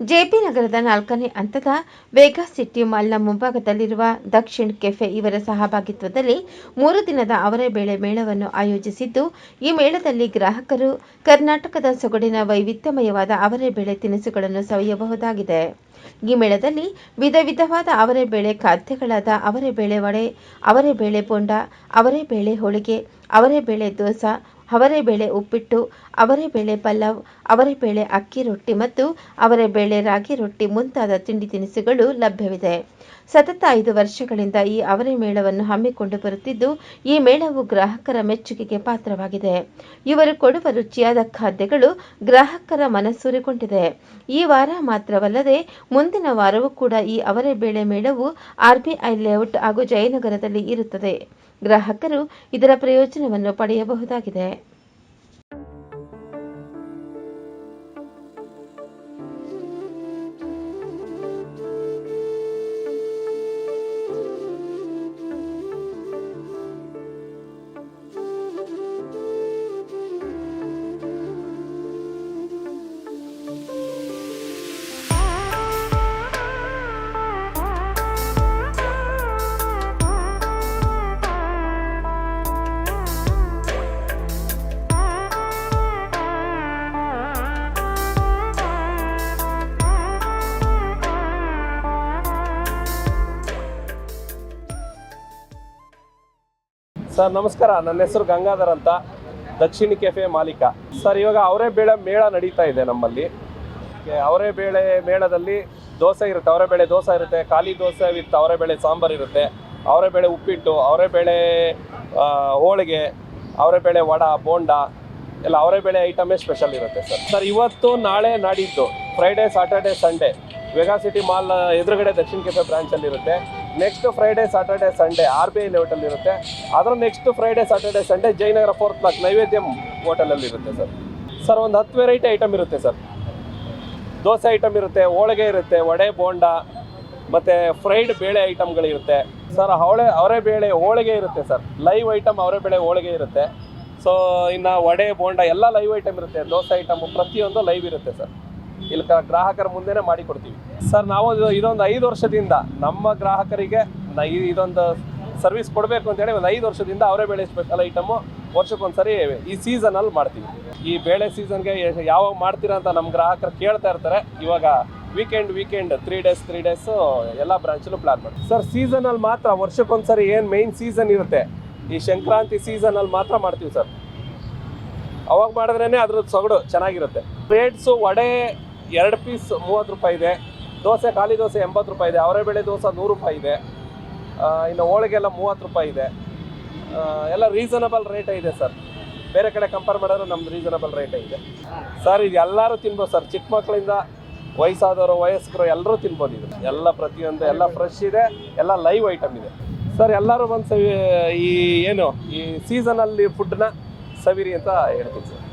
JP ನಗರದ ನಾಲ್ಕನೇ ಹಂತದ ವೇಗಾ ಸಿಟಿ ಮಾಲ್ನ ಮುಂಭಾಗದಲ್ಲಿರುವ ದಕ್ಷಿಣ್ ಕೆಫೆ ಇವರ ಸಹಭಾಗಿತ್ವದಲ್ಲಿ ಮೂರು ದಿನದ ಅವರೆಬೇಳೆ ಮೇಳವನ್ನು ಆಯೋಜಿಸಿದ್ದು, ಈ ಮೇಳದಲ್ಲಿ ಗ್ರಾಹಕರು ಕರ್ನಾಟಕದ ಸೊಗಡಿನ ವೈವಿಧ್ಯಮಯವಾದ ಅವರೆಬೇಳೆ ತಿನಿಸುಗಳನ್ನು ಸವಿಯಬಹುದಾಗಿದೆ. ಈ ಮೇಳದಲ್ಲಿ ವಿಧ ವಿಧವಾದ ಅವರೆಬೇಳೆ ಖಾದ್ಯಗಳಾದ ಅವರೆಬೇಳೆ ವಡೆ ಅವರೆಬೇಳೆ ಬೋಂಡ ಅವರೆಬೇಳೆ ಹೋಳಿಗೆ ಅವರೆಬೇಳೆ ದೋಸೆ ಅವರೆಬೇಳೆ ಉಪ್ಪಿಟ್ಟು ಅವರೆಬೇಳೆ ಪಲಾವ್ ಅವರೆಬೇಳೆ ಅಕ್ಕಿ ರೊಟ್ಟಿ ಮತ್ತು ಅವರೆಬೇಳೆ ರಾಗಿ ರೊಟ್ಟಿ ಮುಂತಾದ ತಿಂಡಿ ತಿನಿಸುಗಳು ಲಭ್ಯವಿದೆ. ಸತತ ಐದು ವರ್ಷಗಳಿಂದ ಈ ಅವರೆ ಮೇಳವನ್ನು ಹಮ್ಮಿಕೊಂಡು ಬರುತ್ತಿದ್ದು, ಈ ಮೇಳವು ಗ್ರಾಹಕರ ಮೆಚ್ಚುಗೆಗೆ ಪಾತ್ರವಾಗಿದೆ. ಇವರು ಕೊಡುವ ರುಚಿಯಾದ ಖಾದ್ಯಗಳು ಗ್ರಾಹಕರ ಮನಸೂರೆಗೊಂಡಿದೆ. ಈ ವಾರ ಮಾತ್ರವಲ್ಲದೆ, ಮುಂದಿನ ವಾರವೂ ಕೂಡ ಈ ಅವರೆಬೇಳೆ ಮೇಳವು ಆರ್ಬಿಐ ಲೇಔಟ್ ಹಾಗೂ ಜಯನಗರದಲ್ಲಿ ಇರುತ್ತದೆ. ಗ್ರಾಹಕರು ಇದರ ಪ್ರಯೋಜನವನ್ನು ಪಡೆಯಬಹುದಾಗಿದೆ. ಸರ್, ನಮಸ್ಕಾರ. ನನ್ನ ಹೆಸರು ಗಂಗಾಧರ್ ಅಂತ. ದಕ್ಷಿಣ ಕೆಫೆ ಮಾಲೀಕ. ಸರ್, ಇವಾಗ ಅವರೇ ಬೇಳೆ ಮೇಳ ನಡೀತಾ ಇದೆ ನಮ್ಮಲ್ಲಿ. ಅವರೇ ಬೇಳೆ ಮೇಳದಲ್ಲಿ ದೋಸೆ ಇರುತ್ತೆ. ಅವರೇ ಬೇಳೆ ದೋಸೆ ಇರುತ್ತೆ. ಖಾಲಿ ದೋಸೆ ವಿತ್ ಅವರೇ ಬೇಳೆ ಸಾಂಬಾರ್ ಇರುತ್ತೆ. ಅವರೇ ಬೇಳೆ ಉಪ್ಪಿಟ್ಟು, ಅವರೇ ಬೇಳೆ ಹೋಳಿಗೆ, ಅವರೇ ಬೇಳೆ ವಡ, ಬೋಂಡ, ಎಲ್ಲ ಅವರೇ ಬೇಳೆ ಐಟಮೇ ಸ್ಪೆಷಲ್ ಇರುತ್ತೆ ಸರ್. ಸರ್, ಇವತ್ತು ನಾಳೆ ನಾಡಿದ್ದು Friday Saturday Sunday Vega city mall ಎದುರುಗಡೆ ದಕ್ಷಿಣ ಕೆಫೆ ಬ್ರಾಂಚಲ್ಲಿ ಇರುತ್ತೆ. Next Friday Saturday Sunday R B I hotel ಇರುತ್ತೆ. ಅದರ next Friday Saturday Sunday Jayanagar fourth block Naivedyam ಹೋಟೆಲಲ್ಲಿ ಇರುತ್ತೆ ಸರ್ ಸರ್ ಒಂದು ಹತ್ತು ವೆರೈಟಿ ಐಟಮ್ ಇರುತ್ತೆ ಸರ್ ದೋಸೆ ಐಟಮ್ ಇರುತ್ತೆ, ಹೋಳಿಗೆ ಇರುತ್ತೆ, ವಡೆ, ಬೋಂಡ, ಮತ್ತು ಫ್ರೈಡ್ ಬೇಳೆ ಐಟಮ್ಗಳಿರುತ್ತೆ ಸರ್ ಅವಳೆ, ಅವರೇ ಬೇಳೆ ಹೋಳಿಗೆ ಇರುತ್ತೆ ಸರ್ ಲೈವ್ ಐಟಮ್ ಅವರೇ ಬೇಳೆ ಹೋಳಿಗೆ ಇರುತ್ತೆ. ಸೊ ಇನ್ನು ವಡೆ, ಬೋಂಡ, ಎಲ್ಲ ಲೈವ್ ಐಟಮ್ ಇರುತ್ತೆ. ದೋಸೆ ಐಟಮ್ ಪ್ರತಿಯೊಂದು ಲೈವ್ ಇರುತ್ತೆ ಸರ್ ಇಲ್ಲಿ ಗ್ರಾಹಕರ ಮುಂದೆನೇ ಮಾಡಿಕೊಡ್ತೀವಿ. ಸರ್, ನಾವು ಇದು- ಇದೊಂದು ಐದು ವರ್ಷದಿಂದ ನಮ್ಮ ಗ್ರಾಹಕರಿಗೆ ಇದೊಂದು ಸರ್ವಿಸ್ ಕೊಡಬೇಕು ಅಂತೇಳಿ ಒಂದು ಐದು ವರ್ಷದಿಂದ ಅವರೇ ಬೇಳೆ ಸ್ಪೆಷಲ್ ಐಟಮು ವರ್ಷಕ್ಕೊಂದ್ಸರಿ ಈ ಸೀಸನಲ್ಲಿ ಮಾಡ್ತೀವಿ. ಈ ಬೇಳೆ ಸೀಸನ್ಗೆ ಯಾವಾಗ ಮಾಡ್ತೀರಾ ಅಂತ ನಮ್ಮ ಗ್ರಾಹಕರು ಕೇಳ್ತಾ ಇರ್ತಾರೆ. ಇವಾಗ weekend weekend three days three days ಎಲ್ಲ ಬ್ರಾಂಚಲ್ಲೂ ಪ್ಲಾನ್ ಮಾಡ್ತೀವಿ. ಸರ್ ಸೀಸನಲ್ಲಿ ಮಾತ್ರ ವರ್ಷಕ್ಕೊಂದ್ಸರಿ ಏನು ಮೇಯ್ನ್ ಸೀಸನ್ ಇರುತ್ತೆ? ಈ ಸಂಕ್ರಾಂತಿ ಸೀಸನಲ್ಲಿ ಮಾತ್ರ ಮಾಡ್ತೀವಿ ಸರ್. ಅವಾಗ ಮಾಡಿದ್ರೇ ಅದ್ರದ್ದು ಸೊಗಡು ಚೆನ್ನಾಗಿರುತ್ತೆ. ಪ್ಲೇಟ್ಸು ವಡೆ ಎರಡು ಪೀಸ್ ಮೂವತ್ತು ರೂಪಾಯಿ ಇದೆ. ದೋಸೆ, ಖಾಲಿ ದೋಸೆ ಎಂಬತ್ತು ರೂಪಾಯಿ ಇದೆ. ಅವರೆಬೇಳೆ ದೋಸೆ ನೂರು ರೂಪಾಯಿ ಇದೆ. ಇನ್ನು ಹೋಳಿಗೆ ಎಲ್ಲ ಮೂವತ್ತು ರೂಪಾಯಿ ಇದೆ. ಎಲ್ಲ ರೀಸನಬಲ್ ರೇಟೇ ಇದೆ ಸರ್. ಬೇರೆ ಕಡೆ ಕಂಪೇರ್ ಮಾಡಿದ್ರೆ ನಮ್ದು ರೀಸನಬಲ್ ರೇಟೇ ಇದೆ. ಸರ್, ಇದು ಎಲ್ಲರೂ ತಿನ್ಬೋದು ಸರ್. ಚಿಕ್ಕ ಮಕ್ಕಳಿಂದ ವಯಸ್ಸಾದವರು, ವಯಸ್ಕರು ಎಲ್ಲರೂ ತಿನ್ಬೋದು ಇದು. ಎಲ್ಲ ಪ್ರತಿಯೊಂದು, ಎಲ್ಲ ಫ್ರೆಶ್ ಇದೆ. ಎಲ್ಲ ಲೈವ್ ಐಟಮ್ ಇದೆ. ಸರ್, ಎಲ್ಲರೂ ಬಂದು ಸವಿ ಈ ಏನು, ಈ ಸೀಸನಲ್ಲಿ ಫುಡ್ಡನ್ನ ಸವಿರಿ ಅಂತ ಹೇಳ್ತೀನಿ ಸರ್.